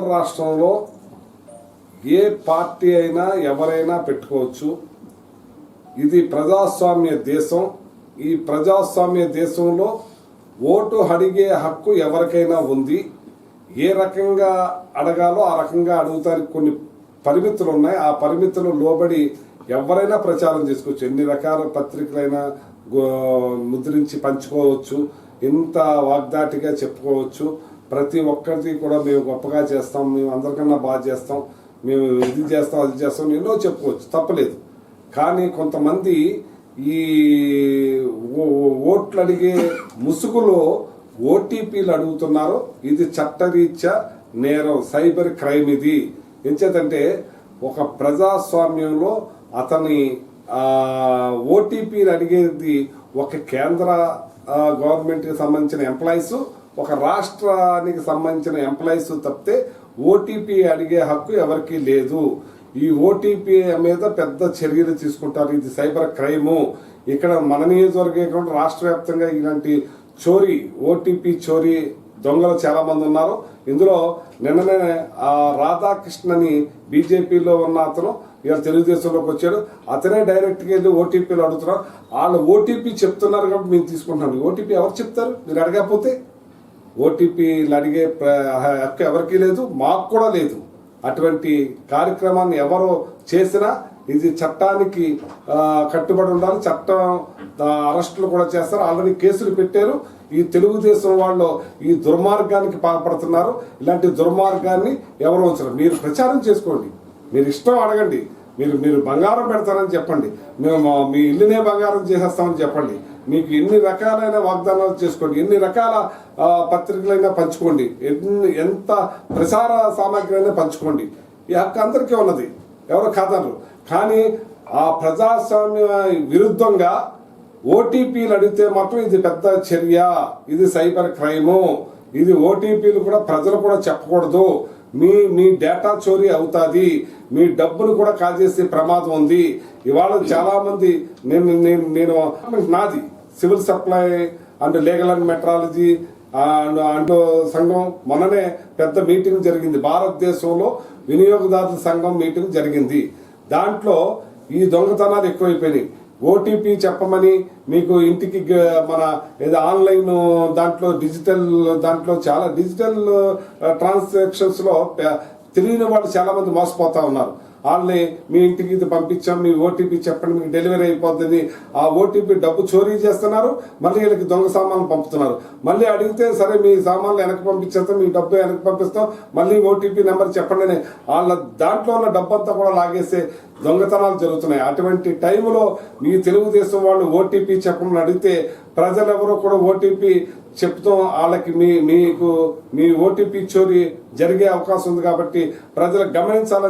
ఆంధ్ర రాష్ట్రంలో ఏ పార్టీ అయినా ఎవరైనా పెట్టుకోవచ్చు. ఇది ప్రజాస్వామ్య దేశం. ఈ ప్రజాస్వామ్య దేశంలో ఓటు అడిగే హక్కు ఎవరికైనా ఉంది. ఏ రకంగా అడగాలో ఆ రకంగా అడుగుతానికి కొన్ని పరిమితులు ఉన్నాయి. ఆ పరిమితులు లోబడి ఎవరైనా ప్రచారం చేసుకోవచ్చు. ఎన్ని రకాల పత్రికలైనా ముద్రించి పంచుకోవచ్చు. ఇంత వాగ్దాటిగా చెప్పుకోవచ్చు. ప్రతి ఒక్కరిది కూడా మేము గొప్పగా చేస్తాం మేము అందరికన్నా బాగా చేస్తాం మేము ఇది చేస్తాం అది చేస్తాం ఎన్నో చెప్పుకోవచ్చు తప్పలేదు. కానీ కొంతమంది ఈ ఓట్లు అడిగే ముసుగులో ఓటీపీలు అడుగుతున్నారు. ఇది చట్టరీత్యా నేరం సైబర్ క్రైమ్ ఇది. ఎంచేతంటే ఒక ప్రజాస్వామ్యంలో అతని ఓటీపీలు అడిగేది ఒక కేంద్ర గవర్నమెంట్కి సంబంధించిన ఎంప్లాయీస్ ఒక రాష్ట్రానికి సంబంధించిన ఎంప్లాయీస్ తప్పితే ఓటీపీ అడిగే హక్కు ఎవరికీ లేదు. ఈ ఓటీపీ మీద పెద్ద చర్యలు తీసుకుంటారు. ఇది సైబర్ క్రైము. ఇక్కడ మన నియోజకవర్గం కాకుండా రాష్ట్ర వ్యాప్తంగా ఇలాంటి చోరీ ఓటీపీ చోరీ దొంగలు చాలా మంది ఉన్నారు. ఇందులో నిన్ననే ఆ రాధాకృష్ణని బీజేపీలో ఉన్న అతను ఇలా తెలుగుదేశంలోకి వచ్చాడు. అతనే డైరెక్ట్గా వెళ్ళి ఓటీపీలు అడుగుతున్నారు. వాళ్ళు ఓటీపీ చెప్తున్నారు కాబట్టి మేము తీసుకుంటున్నాం. ఓటీపీ ఎవరు చెప్తారు? మీరు అడగకపోతే ఓటీపీలు అడిగే హక్కు ఎవరికీ లేదు మాకు కూడా లేదు. అటువంటి కార్యక్రమాన్ని ఎవరు చేసినా ఇది చట్టానికి కట్టుబడి ఉండాలి. చట్టం అరెస్టులు కూడా చేస్తారు. ఆల్రెడీ కేసులు పెట్టారు. ఈ తెలుగుదేశం వాళ్ళు ఈ దుర్మార్గానికి పాల్పడుతున్నారు. ఇలాంటి దుర్మార్గాన్ని ఎవరు ఉంచరు. మీరు ప్రచారం చేసుకోండి. మీరు ఇష్టం అడగండి. మీరు మీరు బంగారం పెడతారని చెప్పండి. మేము మీ ఇల్లునే బంగారం చేసేస్తామని చెప్పండి. మీకు ఎన్ని రకాలైన వాగ్దానాలు చేసుకోండి. ఎన్ని రకాల పత్రికలైనా పంచుకోండి. ఎన్ని ఎంత ప్రసార సామాగ్రి అయినా పంచుకోండి. ఈ హక్కు అందరికీ ఉన్నది. ఎవరు కాదనరు. కానీ ఆ ప్రజాస్వామ్య విరుద్ధంగా ఓటీపీలు అడిగితే మాత్రం ఇది పెద్ద చర్య. ఇది సైబర్ క్రైము. ఇది ఓటీపీలు కూడా ప్రజలు కూడా చెప్పకూడదు. మీ మీ డేటా చోరీ అవుతాది. మీ డబ్బును కూడా కాజేసే ప్రమాదం ఉంది. ఇవాళ చాలా మంది నేను నేను నేను నాది civil supply and legal and metrology and and సంఘం. మొన్ననే పెద్ద మీటింగ్ జరిగింది. భారతదేశంలో వినియోగదారుల సంఘం మీటింగ్ జరిగింది. దాంట్లో ఈ దొంగతనాలు ఎక్కువైపోయినాయి. ఓటీపీ చెప్పమని మీకు ఇంటికి మన ఏదో ఆన్లైన్ దాంట్లో డిజిటల్ దాంట్లో చాలా డిజిటల్ ట్రాన్సాక్షన్స్లో తెలియని వాళ్ళు చాలా మంది మోసపోతా ఉన్నారు. వాళ్ళని మీ ఇంటికి ఇది పంపించాం మీ ఓటీపీ చెప్పండి మీకు డెలివరీ అయిపోతుంది. ఆ ఓటీపీ డబ్బు చోరీ చేస్తున్నారు మళ్ళీ వీళ్ళకి దొంగ సామాన్లు పంపుతున్నారు. మళ్ళీ అడిగితే సరే మీ సామాన్లు వెనక్కి పంపించేస్తాం మీ డబ్బు వెనక్కి పంపిస్తాం మళ్ళీ ఓటీపీ నెంబర్ చెప్పండి అని వాళ్ళ దాంట్లో ఉన్న డబ్బంతా కూడా లాగేసే దొంగతనాలు జరుగుతున్నాయి. అటువంటి టైంలో మీ తెలుగుదేశం వాళ్ళు ఓటీపీ చెప్పమని అడిగితే ప్రజలెవరూ కూడా ఓటీపీ చెప్తాం వాళ్ళకి మీ మీకు మీ ఓటీపీ చోరీ జరిగే అవకాశం ఉంది కాబట్టి ప్రజలు గమనించాలని